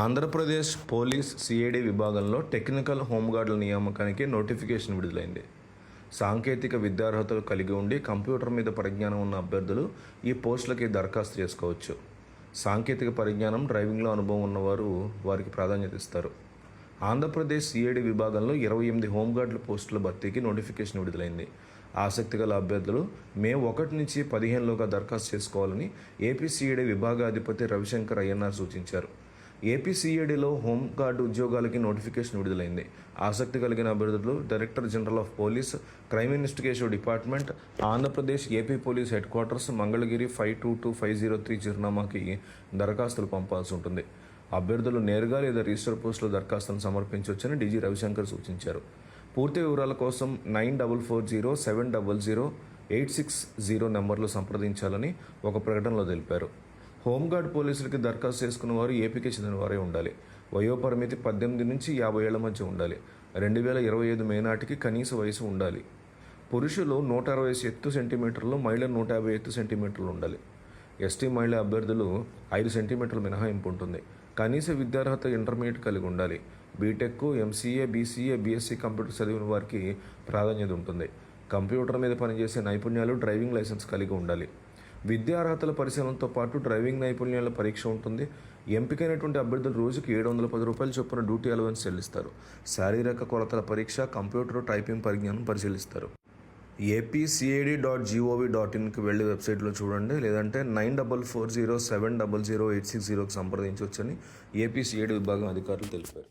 Andhra Pradesh police CID విభాగంలో technical హోంగార్డుల నియామకానికి నోటిఫికేషన్ విడుదలైంది. సాంకేతిక విద్యార్హతలు కలిగి ఉండి కంప్యూటర్ మీద పరిజ్ఞానం ఉన్న అభ్యర్థులు ఈ పోస్టులకి దరఖాస్తు చేసుకోవచ్చు. సాంకేతిక పరిజ్ఞానం డ్రైవింగ్లో అనుభవం ఉన్నవారు వారికి ప్రాధాన్యత ఇస్తారు. ఆంధ్రప్రదేశ్ సిఐడి విభాగంలో ఇరవై ఎనిమిది హోంగార్డుల పోస్టుల భర్తీకి నోటిఫికేషన్ విడుదలైంది. ఆసక్తి గల అభ్యర్థులు మే ఒకటి నుంచి పదిహేనులోగా దరఖాస్తు చేసుకోవాలని ఏపీ సిఐడి విభాగాధిపతి రవిశంకర్ అయ్యన్నార్ సూచించారు. ఏపీసీఏడీలో సిఐడిలో హోంగార్డ్ ఉద్యోగాలకి నోటిఫికేషన్ విడుదలైంది. ఆసక్తి కలిగిన అభ్యర్థులు director general of police crime investigation department Andhra Pradesh AP police headquarters Mangalagiri five two two five zero three చిరునామాకి దరఖాస్తులు పంపాల్సి ఉంటుంది. అభ్యర్థులు నేరుగా లేదా రిజిస్టర్ పోస్టులో దరఖాస్తులను సమర్పించవచ్చని డీజీ రవిశంకర్ సూచించారు. పూర్తి వివరాల కోసం nine double four zero seven double zero eight six zero నెంబర్లు సంప్రదించాలని ఒక ప్రకటనలో తెలిపారు. హోంగార్డ్ పోలీసులకి దరఖాస్తు చేసుకున్న వారు ఏపీకి చెందిన వారే ఉండాలి. వయోపరిమితి పద్దెనిమిది నుంచి యాభై ఏళ్ళ మధ్య ఉండాలి. రెండు వేల ఇరవై ఐదు మే నాటికి కనీస వయసు ఉండాలి. పురుషులు నూట అరవై ఎత్తు సెంటీమీటర్లు మహిళలు నూట యాభై ఎత్తు సెంటీమీటర్లు ఉండాలి. ఎస్టీ మహిళ అభ్యర్థులు ఐదు సెంటీమీటర్ల మినహాయింపు ఉంటుంది. కనీస విద్యార్హత ఇంటర్మీడియట్ కలిగి ఉండాలి. BTech MCA BCA BSc computer చదివిన వారికి ప్రాధాన్యత ఉంటుంది. కంప్యూటర్ మీద పనిచేసే నైపుణ్యాలు డ్రైవింగ్ లైసెన్స్ కలిగి ఉండాలి. విద్యార్హతల పరిశీలనతో పాటు డ్రైవింగ్ నైపుణ్యాల పరీక్ష ఉంటుంది. ఎంపికైనటువంటి అభ్యర్థులు రోజుకి ఏడు వందల పది రూపాయలు చొప్పున డ్యూటీ అలవెన్స్ చెల్లిస్తారు. శారీరక కొలతల పరీక్ష కంప్యూటర్ టైపింగ్ పరిజ్ఞానం పరిశీలిస్తారు. ఏపీసీఐడి డాట్ జీఓవి డాట్ ఇన్కి వెళ్ళి వెబ్సైట్లో చూడండి. లేదంటే nine double four zero seven double zero eight six జీరోకి సంప్రదించవచ్చని ఏపీసీఐడి విభాగం అధికారులు తెలిపారు.